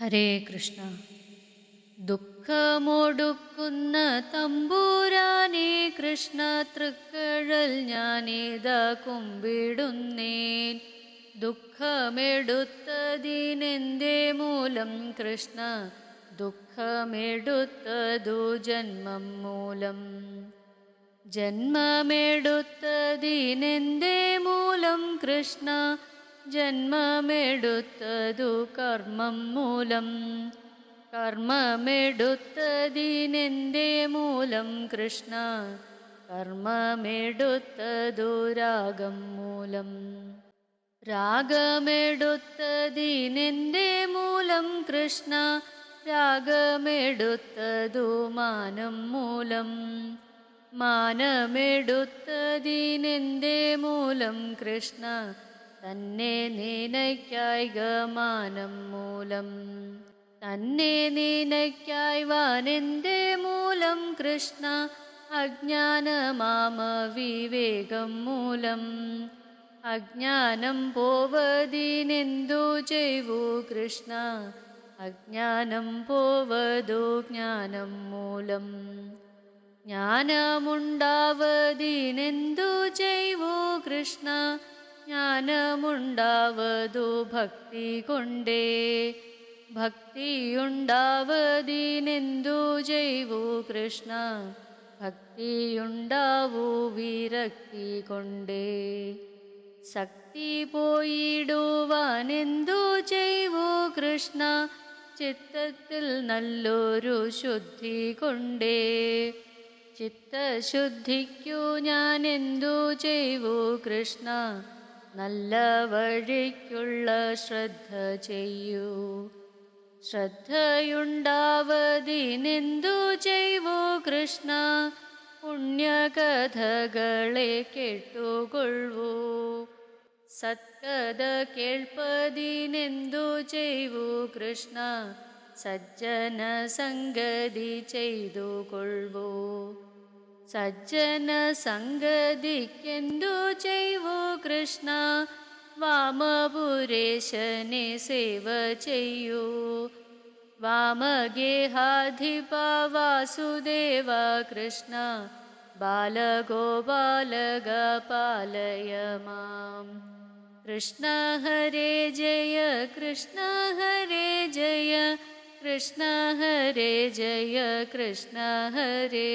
ഹരേ കൃഷ്ണ. ദുഃഖമൊടുക്കുന്ന തമ്പൂരാനേ കൃഷ്ണ തൃക്കഴൽ ഞാനിതാ കുമ്പിടുന്നേൻ. ദുഃഖമെടുത്തതിനെന്തേ മൂലം കൃഷ്ണ? ദുഃഖമെടുത്തതു ജന്മം മൂലം. ജന്മമെടുത്തതിനെന്തേ മൂലം കൃഷ്ണ? ജന്മമെടുത്തതു കർമ്മം മൂലം. കർമ്മമെടുത്തതിനെന്തേ മൂലം കൃഷ്ണ? കർമ്മമെടുത്തതു രാഗം മൂലം. രാഗമെടുത്തതിനെന്തേ മൂലം കൃഷ്ണ? രാഗമെടുത്തതു മാനം മൂലം. മാനമെടുത്തതിനെന്തേ മൂലം കൃഷ്ണ? തന്നെ നീനയ്ക്കായി ഗമാനം മൂലം. തന്നെ നീനയ്ക്കായി വാനെന്റെ മൂലം കൃഷ്ണ അജ്ഞാനമാമ വിവേകം മൂലം. അജ്ഞാനം പോവതിനെന്തു ചെയ്വു കൃഷ്ണ? അജ്ഞാനം പോവതു ജ്ഞാനം മൂലം. ജ്ഞാനമുണ്ടാവതിനെന്തു ചെയ്വു കൃഷ്ണ? ജ്ഞാനമുണ്ടാവതു ഭക്തി കൊണ്ടേ. ഭക്തിയുണ്ടാവതിനെന്തു ചെയ്വു കൃഷ്ണ? ഭക്തിയുണ്ടാവൂ വിരക്തി കൊണ്ടേ. ശക്തി പോയിടുവാനെന്തു ചെയ്വു കൃഷ്ണ? ചിത്തത്തിൽ നല്ലൊരു ശുദ്ധി കൊണ്ടേ. ചിത്തശുദ്ധിക്കു ഞാൻ എന്തു ചെയ്വു കൃഷ്ണ? നല്ല വഴിക്കുള്ള ശ്രദ്ധ ചെയ്യൂ. ശ്രദ്ധയുണ്ടാവതിനെന്തു ചെയ്വോ കൃഷ്ണ. പുണ്യകഥകളെ കേട്ടുകൊള്ളൂ. സത്കഥ കേൾപ്പതിനെന്തു ചെയ്വു കൃഷ്ണ. സജ്ജന സംഗതി ചെയ്തു सज्जनसङ्गदि हिन्दु चैवो कृष्ण वामपुरेशनि सेवचयु वामगेहाधिपा वासुदेवा कृष्ण बालगोपालगपालय मां कृष्ण हरे जय कृष्ण हरे जय कृष्ण हरे जय कृष्ण हरे।